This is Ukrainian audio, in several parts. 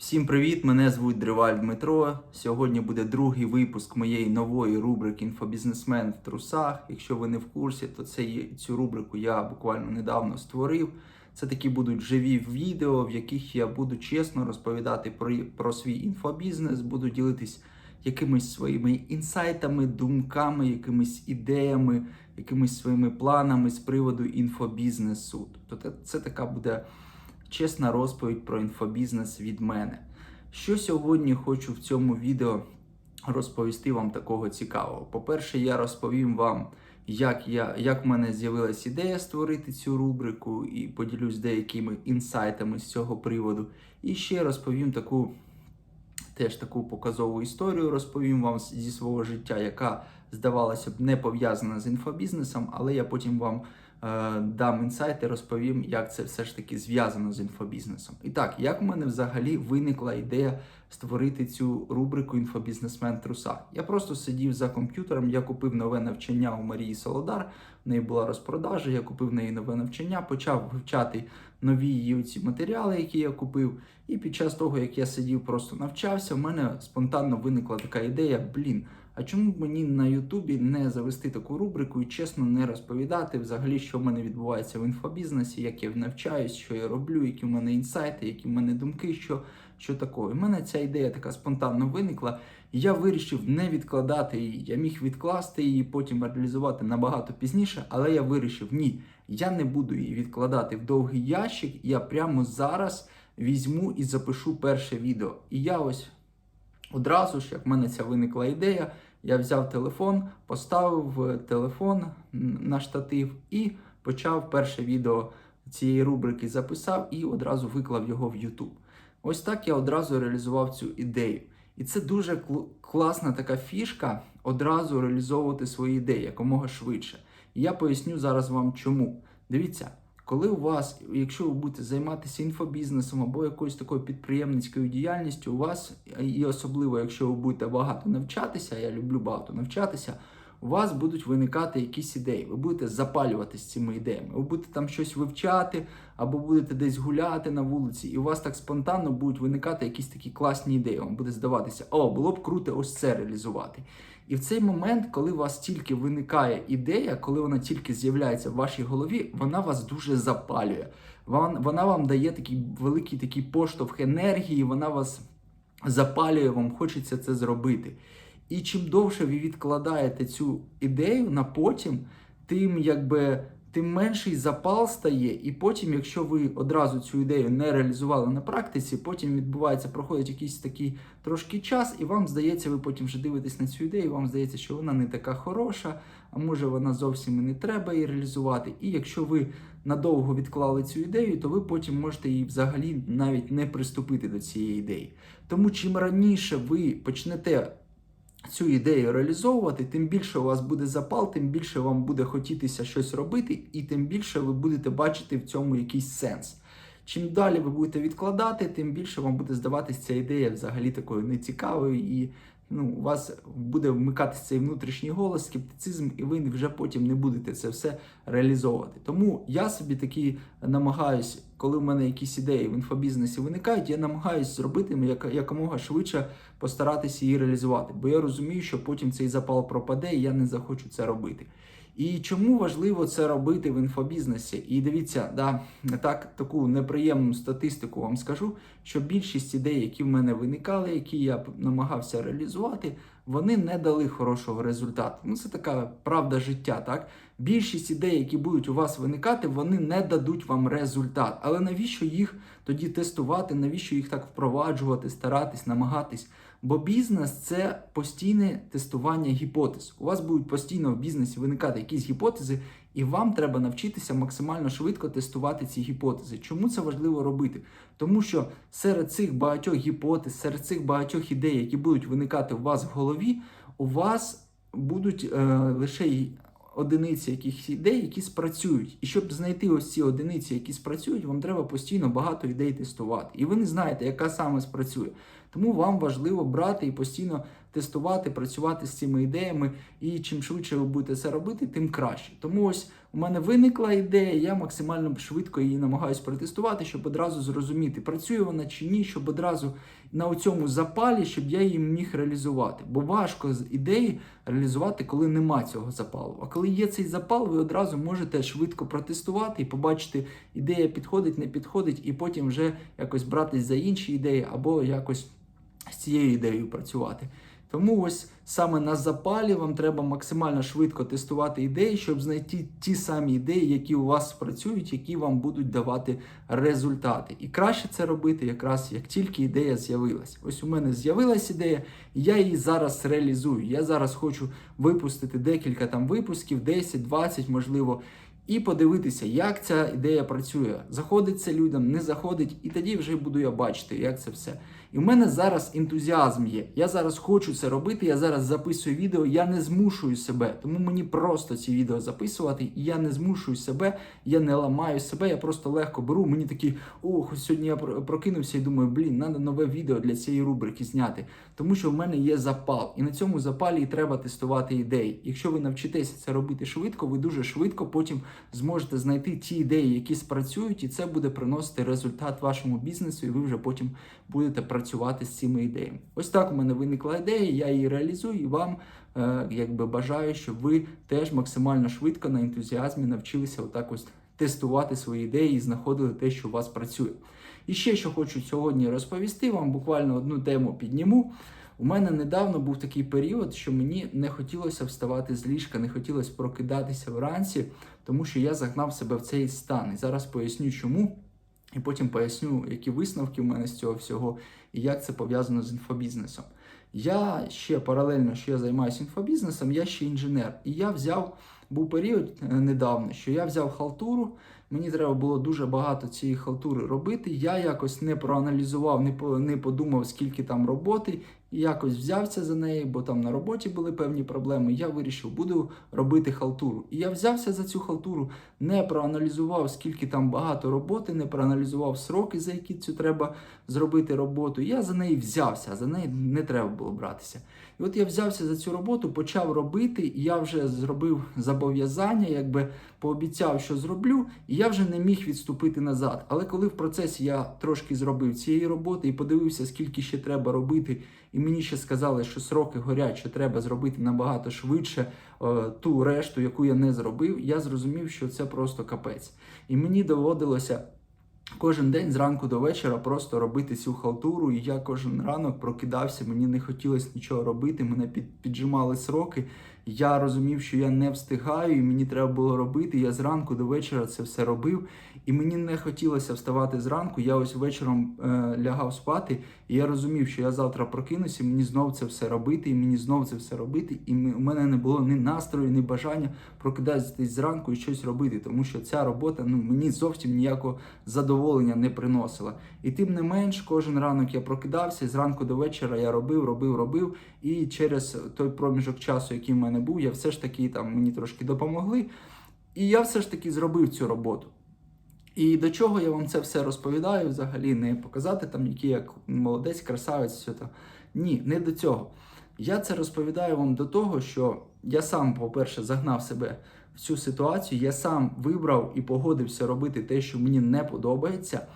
Всім привіт! Мене звуть Дриваль Дмитро. Сьогодні буде другий випуск моєї нової рубрики Інфобізнесмен в трусах. Якщо ви не в курсі, то це цю рубрику я буквально недавно створив. Це такі будуть живі відео, в яких я буду чесно розповідати про, про свій інфобізнес, буду ділитись якимись своїми інсайтами, думками, якимись ідеями, якимись своїми планами з приводу інфобізнесу. Тобто це така буде чесна розповідь про інфобізнес від мене. Що сьогодні хочу в цьому відео розповісти вам такого цікавого? По-перше, я розповім вам, як, я, як в мене з'явилась ідея створити цю рубрику, і поділюсь деякими інсайтами з цього приводу. І ще розповім таку теж таку показову історію розповім вам зі свого життя, яка здавалося б не пов'язана з інфобізнесом, але я потім вам дам інсайти, розповім, як це все ж таки зв'язано з інфобізнесом. І так, як в мене взагалі виникла ідея створити цю рубрику інфобізнесмен в трусах? Я просто сидів за комп'ютером, я купив нове навчання у Марії Солодар. В неї була розпродажа, я купив в неї нове навчання, почав вивчати нові її ці матеріали, які я купив. І під час того, як я сидів, просто навчався, в мене спонтанно виникла така ідея: блін, а чому б мені на Ютубі не завести таку рубрику і чесно не розповідати взагалі, що в мене відбувається в інфобізнесі, як я навчаюсь, що я роблю, які в мене інсайти, які в мене думки, що, що такое. У мене ця ідея така спонтанно виникла. Я вирішив не відкладати її. Я міг відкласти її, потім реалізувати набагато пізніше, але я вирішив, ні, я не буду її відкладати в довгий ящик. Я прямо зараз візьму і запишу перше відео. І я ось одразу ж, як в мене ця виникла ідея, я взяв телефон, поставив е, телефон на штатив і почав перше відео цієї рубрики записав і одразу виклав його в YouTube. Ось так я одразу реалізував цю ідею. І це дуже кл- класна така фішка одразу реалізовувати свої ідеї якомога швидше. І я поясню зараз вам чому. Дивіться, коли у вас, якщо ви будете займатися інфобізнесом або якоюсь такою підприємницькою діяльністю, у вас, і особливо, якщо ви будете багато навчатися, я люблю багато навчатися, у вас будуть виникати якісь ідеї. Ви будете запалюватися цими ідеями. Ви будете там щось вивчати, або будете десь гуляти на вулиці, і у вас так спонтанно будуть виникати якісь такі класні ідеї. Вам буде здаватися, о, було б круто ось це реалізувати. І в цей момент, коли у вас тільки виникає ідея, коли вона тільки з'являється в вашій голові, вона вас дуже запалює. Вона, Вона вам дає такий великий такий поштовх енергії, вона вас запалює, вам хочеться це зробити. І чим довше ви відкладаєте цю ідею на потім, тим якби тим менший запал стає. І потім, якщо ви одразу цю ідею не реалізували на практиці, потім відбувається, проходить якийсь такий трошки час, і вам здається, ви потім вже дивитесь на цю ідею, вам здається, що вона не така хороша, а може вона зовсім і не треба її реалізувати. І якщо ви надовго відклали цю ідею, то ви потім можете її взагалі навіть не приступити до цієї ідеї. Тому чим раніше ви почнете цю ідею реалізовувати, тим більше у вас буде запал, тим більше вам буде хотітися щось робити, і тим більше ви будете бачити в цьому якийсь сенс. Чим далі ви будете відкладати, тим більше вам буде здаватися ця ідея взагалі такою нецікавою, і ну, у вас буде вмикатися цей внутрішній голос, скептицизм, і ви вже потім не будете це все реалізовувати. Тому я собі такі намагаюсь, коли в мене якісь ідеї в інфобізнесі виникають, я намагаюсь зробити як, якомога швидше постаратися її реалізувати. Бо я розумію, що потім цей запал пропаде, і я не захочу це робити. І чому важливо це робити в інфобізнесі? І дивіться, да, так таку неприємну статистику вам скажу, що більшість ідей, які в мене виникали, які я намагався реалізувати, вони не дали хорошого результату. Ну це така правда життя, так? Більшість ідей, які будуть у вас виникати, вони не дадуть вам результат. Але навіщо їх тоді тестувати? Навіщо їх так впроваджувати, старатись, намагатись? Бо бізнес це постійне тестування гіпотез. У вас будуть постійно в бізнесі виникати якісь гіпотези, і вам треба навчитися максимально швидко тестувати ці гіпотези. Чому це важливо робити? Тому що серед цих багатьох гіпотез, серед цих багатьох ідей, які будуть виникати у вас в голові, у вас будуть е, лише одиниці якихось ідей, які спрацюють. І щоб знайти ось ці одиниці, які спрацюють, вам треба постійно багато ідей тестувати. І ви не знаєте, яка саме спрацює. Тому вам важливо брати і постійно тестувати, працювати з цими ідеями. І чим швидше ви будете це робити, тим краще. Тому ось у мене виникла ідея, я максимально швидко її намагаюся протестувати, щоб одразу зрозуміти, працює вона чи ні, щоб одразу на цьому запалі, щоб я її міг реалізувати. Бо важко з ідеї реалізувати, коли нема цього запалу. А коли є цей запал, ви одразу можете швидко протестувати і побачити, ідея підходить, не підходить, і потім вже якось братись за інші ідеї або якось з цією ідеєю працювати. Тому ось саме на запалі вам треба максимально швидко тестувати ідеї, щоб знайти ті самі ідеї, які у вас працюють, які вам будуть давати результати. І краще це робити якраз як тільки ідея з'явилась. Ось у мене з'явилась ідея, і я її зараз реалізую. Я зараз хочу випустити декілька там випусків, 10, 20, можливо. І подивитися, як ця ідея працює. Заходить це людям, не заходить, і тоді вже буду я бачити, як це все. І в мене зараз ентузіазм є. Я зараз хочу це робити. Я зараз записую відео. Я не змушую себе, тому мені просто ці відео записувати. І я не змушую себе, я не ламаю себе. Я просто легко беру. Мені такі, ох, сьогодні я прокинувся і думаю, блін, треба нове відео для цієї рубрики зняти. Тому що в мене є запал, і на цьому запалі треба тестувати ідеї. Якщо ви навчитеся це робити швидко, ви дуже швидко потім зможете знайти ті ідеї, які спрацюють, і це буде приносити результат вашому бізнесу, і ви вже потім будете працювати з цими ідеями. Ось так у мене виникла ідея, я її реалізую і вам е, якби бажаю, щоб ви теж максимально швидко на ентузіазмі навчилися отак ось тестувати свої ідеї і знаходили те, що у вас працює. І ще що хочу сьогодні розповісти, вам буквально одну тему підніму. У мене недавно був такий період, що мені не хотілося вставати з ліжка, не хотілося прокидатися вранці, тому що я загнав себе в цей стан. І зараз поясню, чому. І потім поясню, які висновки в мене з цього всього і як це пов'язано з інфобізнесом. Я ще паралельно, що я займаюся інфобізнесом, я ще інженер. І я взяв, був період е, недавно, що я взяв халтуру. Мені треба було дуже багато цієї халтури робити. Я якось не проаналізував, не подумав, скільки там роботи, і якось взявся за неї, бо там на роботі були певні проблеми. Я вирішив, буду робити халтуру. І я взявся за цю халтуру, не проаналізував, скільки там багато роботи, не проаналізував сроки, за які цю треба зробити роботу. Я за неї взявся, за неї не треба було братися. І от я взявся за цю роботу, почав робити, і я вже зробив зобов'язання, якби пообіцяв, що зроблю, і я вже не міг відступити назад. Але коли в процесі я трошки зробив цієї роботи і подивився, скільки ще треба робити, і мені ще сказали, що сроки горять, що треба зробити набагато швидше е, ту решту, яку я не зробив, я зрозумів, що це просто капець. І мені доводилося. Кожен день зранку до вечора просто робити цю халтуру, і я кожен ранок прокидався, мені не хотілося нічого робити, мене під, піджимали сроки. Я розумів, що я не встигаю, і мені треба було робити. Я зранку до вечора це все робив, і мені не хотілося вставати зранку. Я ось вечором е, лягав спати, і я розумів, що я завтра прокинуся, мені знов це все робити, і мені знов це все робити. І у мене не було ні настрою, ні бажання прокидатись зранку і щось робити, тому що ця робота ну мені зовсім ніякого задоволення не приносила. І тим не менш, кожен ранок я прокидався, і зранку до вечора я робив, робив, робив. І через той проміжок часу, який в мене був, я все ж таки там мені трошки допомогли. І я все ж таки зробив цю роботу. І до чого я вам це все розповідаю, взагалі не показати там, який як молодець, красавець, все там. Ні, не до цього. Я це розповідаю вам до того, що я сам, по-перше, загнав себе в цю ситуацію, я сам вибрав і погодився робити те, що мені не подобається.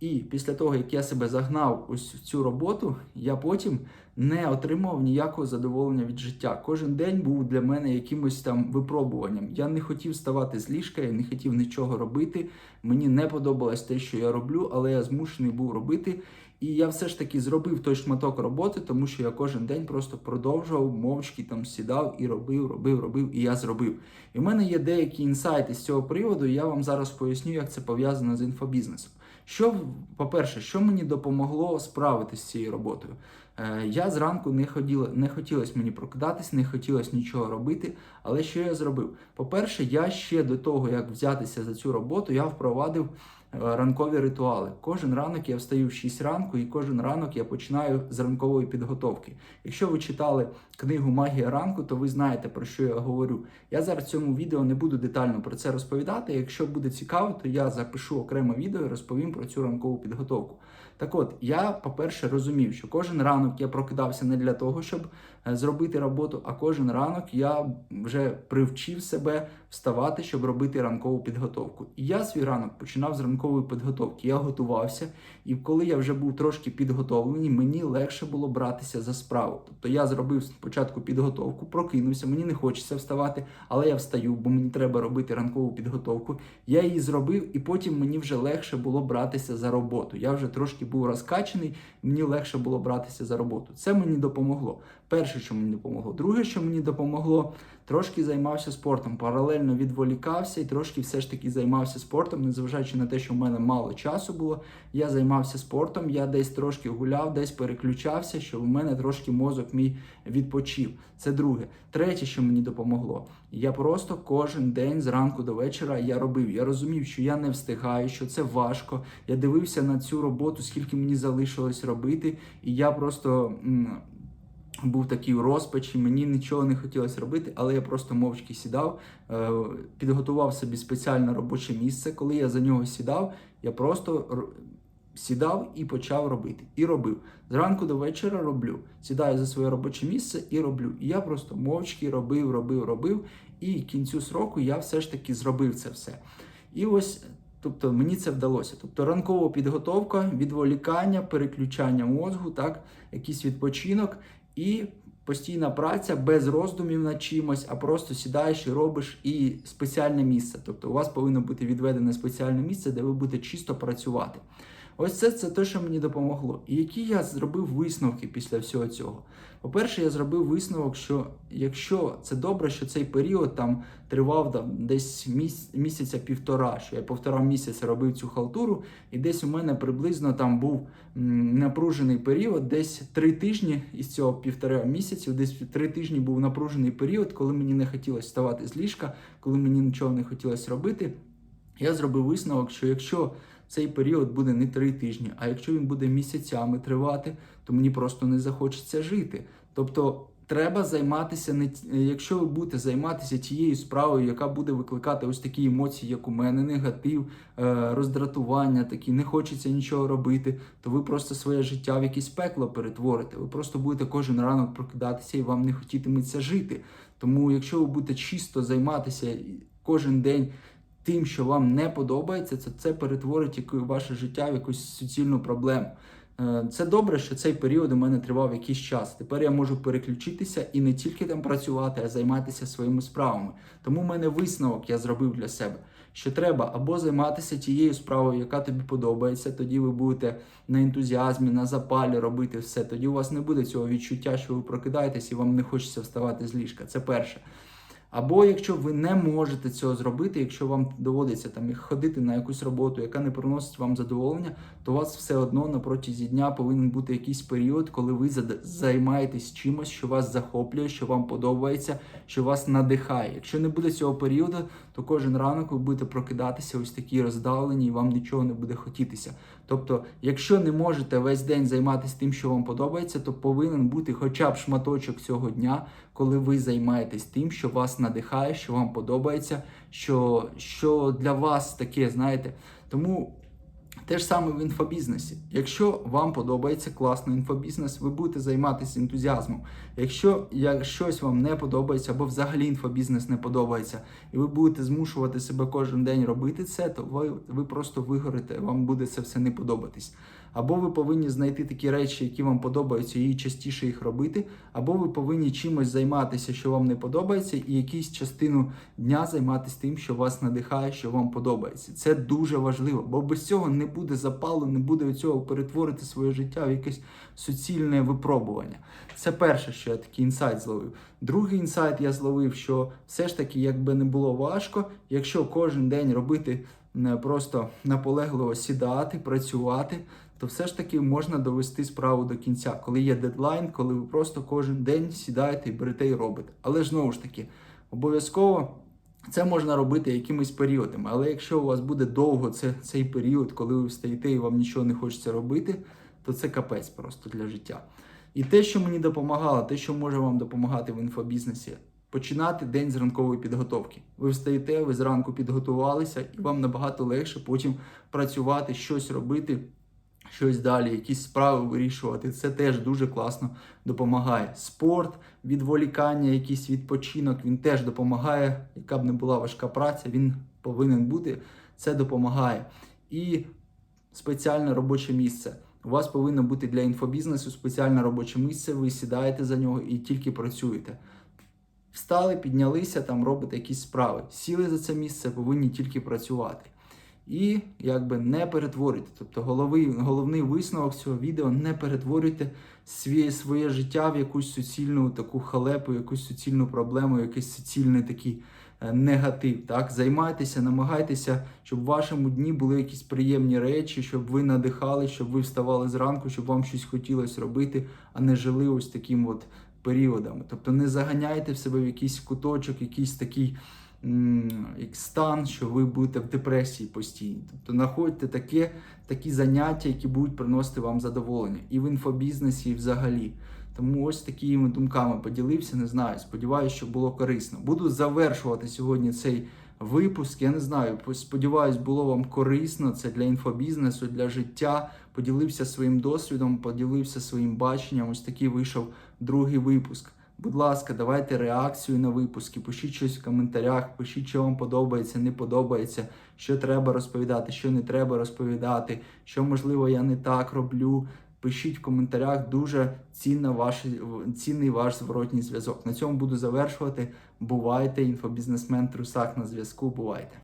І після того, як я себе загнав ось в цю роботу, я потім не отримав ніякого задоволення від життя. Кожен день був для мене якимось там випробуванням. Я не хотів ставати з ліжка, я не хотів нічого робити. Мені не подобалось те, що я роблю, але я змушений був робити. І я все ж таки зробив той шматок роботи, тому що я кожен день просто продовжував мовчки там сідав і робив, робив, робив, і я зробив. І в мене є деякі інсайти з цього приводу. і Я вам зараз поясню, як це пов'язано з інфобізнесом. Що, по-перше, що мені допомогло справитися з цією роботою? Е, Я зранку не хотіла, не хотілося мені прокидатись, не хотілося нічого робити. Але що я зробив? По-перше, я ще до того, як взятися за цю роботу, я впровадив е, ранкові ритуали. Кожен ранок я встаю в 6 ранку, і кожен ранок я починаю з ранкової підготовки. Якщо ви читали книгу Магія ранку, то ви знаєте про що я говорю. Я зараз в цьому відео не буду детально про це розповідати. Якщо буде цікаво, то я запишу окреме відео і розповім про цю ранкову підготовку. Так от, я, по-перше, розумів, що кожен ранок я прокидався не для того, щоб е, зробити роботу, а кожен ранок я вже привчив себе вставати, щоб робити ранкову підготовку. І я свій ранок починав з ранкової підготовки. Я готувався, і коли я вже був трошки підготовлений, мені легше було братися за справу. Тобто я зробив підготовку, прокинувся, мені не хочеться вставати, але я встаю, бо мені треба робити ранкову підготовку. Я її зробив, і потім мені вже легше було братися за роботу. Я вже трошки був розкачений, мені легше було братися за роботу. Це мені допомогло. Перше, що мені допомогло. Друге, що мені допомогло, трошки займався спортом. Паралельно відволікався і трошки все ж таки займався спортом, незважаючи на те, що в мене мало часу було. Я займався спортом, я десь трошки гуляв, десь переключався, щоб у мене трошки мозок мій відпочив. Це друге. Третє, що мені допомогло, я просто кожен день зранку до вечора я робив. Я розумів, що я не встигаю, що це важко. Я дивився на цю роботу, скільки мені залишилось робити, і я просто. Був такий у розпачі, мені нічого не хотілося робити, але я просто мовчки сідав, е, підготував собі спеціальне робоче місце. Коли я за нього сідав, я просто сідав і почав робити. І робив. Зранку до вечора роблю. Сідаю за своє робоче місце і роблю. І я просто мовчки робив, робив, робив. І кінцю сроку я все ж таки зробив це все. І ось. Тобто мені це вдалося. Тобто ранкова підготовка, відволікання, переключання мозку, так, якийсь відпочинок і постійна праця без роздумів над чимось, а просто сідаєш і робиш і спеціальне місце. Тобто у вас повинно бути відведене спеціальне місце, де ви будете чисто працювати. Ось це, це те, що мені допомогло. І які я зробив висновки після всього цього. По-перше, я зробив висновок, що якщо це добре, що цей період там тривав там, десь міс- місяця півтора, що я півтора місяця робив цю халтуру, і десь у мене приблизно там був напружений період, десь три тижні із цього півтора місяців, десь три тижні був напружений період, коли мені не хотілося вставати з ліжка, коли мені нічого не хотілося робити. Я зробив висновок, що якщо цей період буде не три тижні, а якщо він буде місяцями тривати, то мені просто не захочеться жити. Тобто треба займатися не якщо ви будете займатися тією справою, яка буде викликати ось такі емоції, як у мене, негатив, е, роздратування, такі не хочеться нічого робити, то ви просто своє життя в якесь пекло перетворите. Ви просто будете кожен ранок прокидатися і вам не хотітиметься жити. Тому, якщо ви будете чисто займатися кожен день тим, що вам не подобається, це, це перетворить ваше життя в якусь суцільну проблему. Е, Це добре, що цей період у мене тривав якийсь час. Тепер я можу переключитися і не тільки там працювати, а займатися своїми справами. Тому в мене висновок я зробив для себе, що треба або займатися тією справою, яка тобі подобається. Тоді ви будете на ентузіазмі, на запалі робити все. Тоді у вас не буде цього відчуття, що ви прокидаєтесь і вам не хочеться вставати з ліжка. Це перше. Або якщо ви не можете цього зробити, якщо вам доводиться там ходити на якусь роботу, яка не приносить вам задоволення, то у вас все одно на протязі дня повинен бути якийсь період, коли ви займаєтесь чимось, що вас захоплює, що вам подобається, що вас надихає. Якщо не буде цього періоду, то кожен ранок ви будете прокидатися ось такі роздалені, і вам нічого не буде хотітися. Тобто, якщо не можете весь день займатися тим, що вам подобається, то повинен бути хоча б шматочок цього дня, коли ви займаєтесь тим, що вас надихає, що вам подобається, що, що для вас таке, знаєте. Тому те ж саме в інфобізнесі. Якщо вам подобається класно інфобізнес, ви будете займатися ентузіазмом. Якщо як щось вам не подобається, або взагалі інфобізнес не подобається, і ви будете змушувати себе кожен день робити це, то ви, ви просто вигорите, вам буде це все не подобатись. Або ви повинні знайти такі речі, які вам подобаються, і частіше їх робити, або ви повинні чимось займатися, що вам не подобається, і якусь частину дня займатися тим, що вас надихає, що вам подобається. Це дуже важливо, бо без цього не буде запалу, не буде цього перетворити своє життя в якесь суцільне випробування. Це перше, що я такий інсайт зловив. Другий інсайт я зловив, що все ж таки, якби не було важко, якщо кожен день робити просто наполегливо сідати, працювати, то все ж таки можна довести справу до кінця, коли є дедлайн, коли ви просто кожен день сідаєте і берете і робите. Але ж знову ж таки, обов'язково. Це можна робити якимись періодами, але якщо у вас буде довго це, цей період, коли ви встаєте і вам нічого не хочеться робити, то це капець просто для життя. І те, що мені допомагало, те, що може вам допомагати в інфобізнесі, починати день з ранкової підготовки. Ви встаєте, ви зранку підготувалися, і вам набагато легше потім працювати, щось робити, щось далі, якісь справи вирішувати. Це теж дуже класно допомагає. Спорт, відволікання, якийсь відпочинок, він теж допомагає. Яка б не була важка праця, він повинен бути. Це допомагає. І спеціальне робоче місце. У вас повинно бути для інфобізнесу спеціальне робоче місце. Ви сідаєте за нього і тільки працюєте. Встали, піднялися, там робите якісь справи. Сіли за це місце, повинні тільки працювати. І якби не перетворюйте. Тобто головний, головний висновок цього відео не перетворюйте своє, своє життя в якусь суцільну таку халепу, якусь суцільну проблему, якийсь суцільний такий е, негатив. Так? Займайтеся, намагайтеся, щоб в вашому дні були якісь приємні речі, щоб ви надихали, щоб ви вставали зранку, щоб вам щось хотілося робити, а не жили ось таким от періодами. Тобто не заганяйте в себе в якийсь куточок, якийсь такий як стан, що ви будете в депресії постійно. Тобто знаходьте таке, такі заняття, які будуть приносити вам задоволення і в інфобізнесі, і взагалі. Тому ось такими думками поділився. Не знаю. Сподіваюся, що було корисно. Буду завершувати сьогодні цей випуск. Я не знаю. Сподіваюсь, було вам корисно. Це для інфобізнесу, для життя. Поділився своїм досвідом, поділився своїм баченням. Ось такий вийшов другий випуск. Будь ласка, давайте реакцію на випуски, пишіть щось в коментарях, пишіть, що вам подобається, не подобається, що треба розповідати, що не треба розповідати, що можливо я не так роблю. Пишіть в коментарях, дуже цінна ваш, цінний ваш зворотній зв'язок. На цьому буду завершувати. Бувайте, інфобізнесмен Трусак на зв'язку. Бувайте.